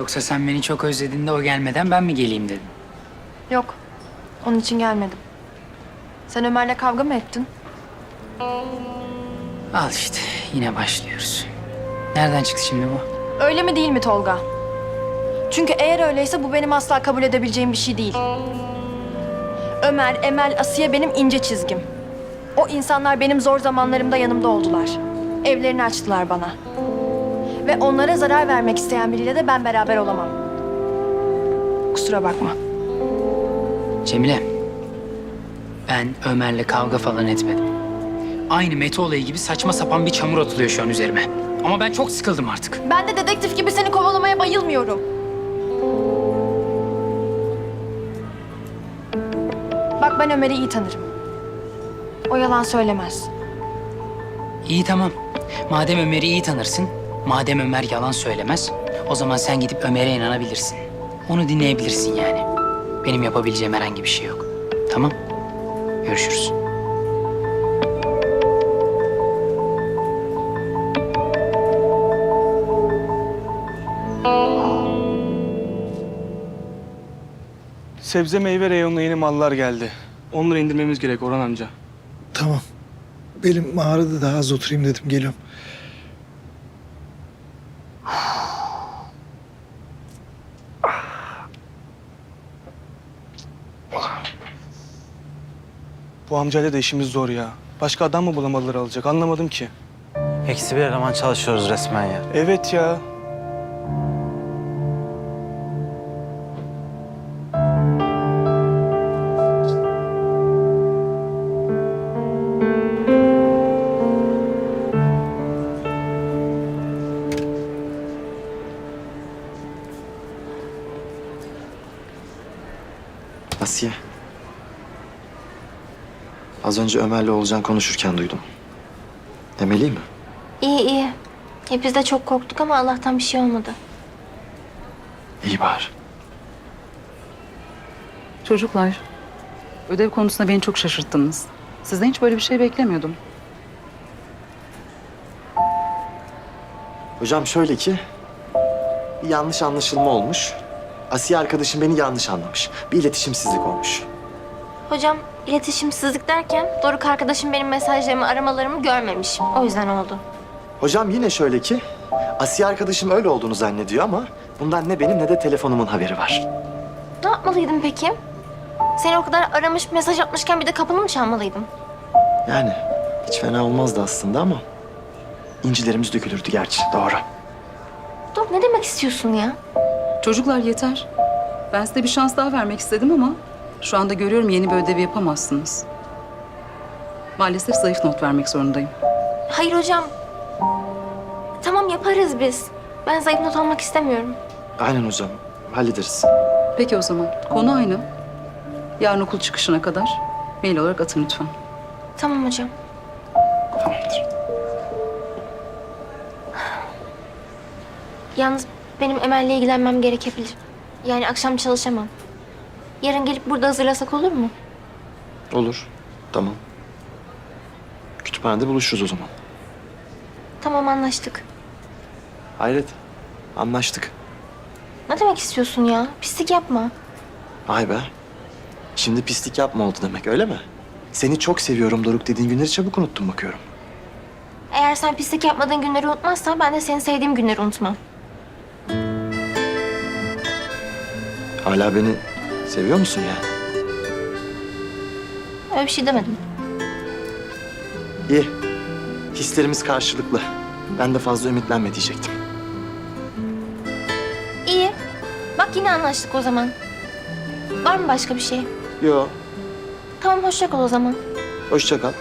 Yoksa sen beni çok özlediğinde o gelmeden ben mi geleyim dedim. Yok. Onun için gelmedim. Sen Ömer'le kavga mı ettin? Al işte yine başlıyoruz. Nereden çıktı şimdi bu? Öyle mi değil mi Tolga? Çünkü eğer öyleyse bu benim asla kabul edebileceğim bir şey değil. Ömer, Emel, Asiye benim ince çizgim. O insanlar benim zor zamanlarımda yanımda oldular. Evlerini açtılar bana. Ve onlara zarar vermek isteyen biriyle de ben beraber olamam. Kusura bakma. Cemile. Ben Ömer'le kavga falan etmedim. Aynı Mete olayı gibi saçma sapan bir çamur atılıyor şu an üzerime. Ama ben çok sıkıldım artık. Ben de dedektif gibi seni kovalamaya bayılmıyorum. Bak ben Ömer'i iyi tanırım. O yalan söylemez. İyi tamam. Madem Ömer'i iyi tanırsın, madem Ömer yalan söylemez, o zaman sen gidip Ömer'e inanabilirsin. Onu dinleyebilirsin yani. Benim yapabileceğim herhangi bir şey yok. Tamam? Görüşürüz. Sebze meyve reyonuna yeni mallar geldi. Onları indirmemiz gerek Orhan amca. Tamam. Benim mağarada daha az oturayım dedim. Geliyorum. Bu amcayla da işimiz zor ya. Başka adam mı bulamadılar alacak anlamadım ki. Eksi bir eleman çalışıyoruz resmen ya. Evet ya. Asiye. Az önce Ömer'le Olcan konuşurken duydum. Emeli mi? İyi iyi. E biz de çok korktuk ama Allah'tan bir şey olmadı. İyi bari. Çocuklar, ödev konusunda beni çok şaşırttınız. Sizden hiç böyle bir şey beklemiyordum. Hocam şöyle ki... Bir yanlış anlaşılma olmuş. Asiye arkadaşım beni yanlış anlamış. Bir iletişimsizlik olmuş. Hocam iletişimsizlik derken Doruk arkadaşım benim mesajlarımı aramalarımı görmemiş. O yüzden oldu. Hocam yine şöyle ki... Asiye arkadaşım öyle olduğunu zannediyor ama... Bundan ne benim ne de telefonumun haberi var. Ne yapmalıydım peki? Seni o kadar aramış, mesaj atmışken bir de kapını mı çalmalıydım? Yani hiç fena olmazdı aslında ama... incilerimiz dökülürdü gerçi. Doğru. Dur ne demek istiyorsun ya? Çocuklar yeter. Ben size bir şans daha vermek istedim ama şu anda görüyorum yeni bir ödevi yapamazsınız. Maalesef zayıf not vermek zorundayım. Hayır hocam. Tamam yaparız biz. Ben zayıf not almak istemiyorum. Aynen hocam. Hallederiz. Peki o zaman konu aynı. Yarın okul çıkışına kadar mail olarak atın lütfen. Tamam hocam. Tamamdır. Yalnız benim Emel'le ilgilenmem gerekebilir. Yani akşam çalışamam. Yarın gelip burada hazırlasak olur mu? Olur. Tamam. Kütüphanede buluşuruz o zaman. Tamam anlaştık. Hayret. Anlaştık. Ne demek istiyorsun ya? Pislik yapma. Vay be. Şimdi pislik yapma oldu demek öyle mi? Seni çok seviyorum Doruk dediğin günleri çabuk unuttun bakıyorum. Eğer sen pislik yapmadığın günleri unutmazsan ben de seni sevdiğim günleri unutmam. Hala beni seviyor musun yani? Öyle bir şey demedim. İyi. Hislerimiz karşılıklı. Ben de fazla ümitlenme diyecektim. İyi. Bak yine anlaştık o zaman. Var mı başka bir şey? Yo. Tamam hoşça kal o zaman. Hoşça kal.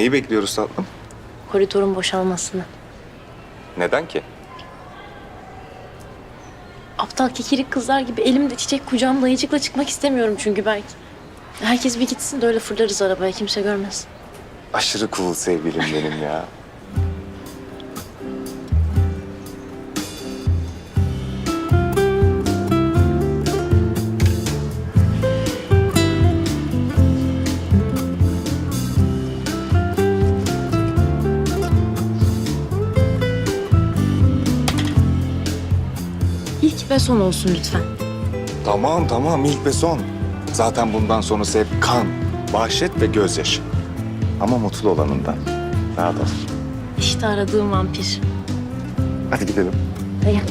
Neyi bekliyoruz tatlım? Koridorun boşalmasını. Neden ki? Aptal kekirik kızlar gibi elimde çiçek kucağımda ayıcıkla çıkmak istemiyorum çünkü belki. Herkes bir gitsin de öyle fırlarız arabaya kimse görmez. Aşırı cool sevgilim benim ya. İlk ve son olsun lütfen. Tamam tamam ilk ve son. Zaten bundan sonrası hep kan, vahşet ve gözyaşı. Ama mutlu olanından. Daha da. İşte aradığım vampir. Hadi gidelim. Dayan.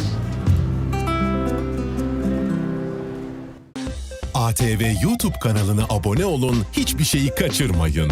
ATV YouTube kanalına abone olun, hiçbir şeyi kaçırmayın.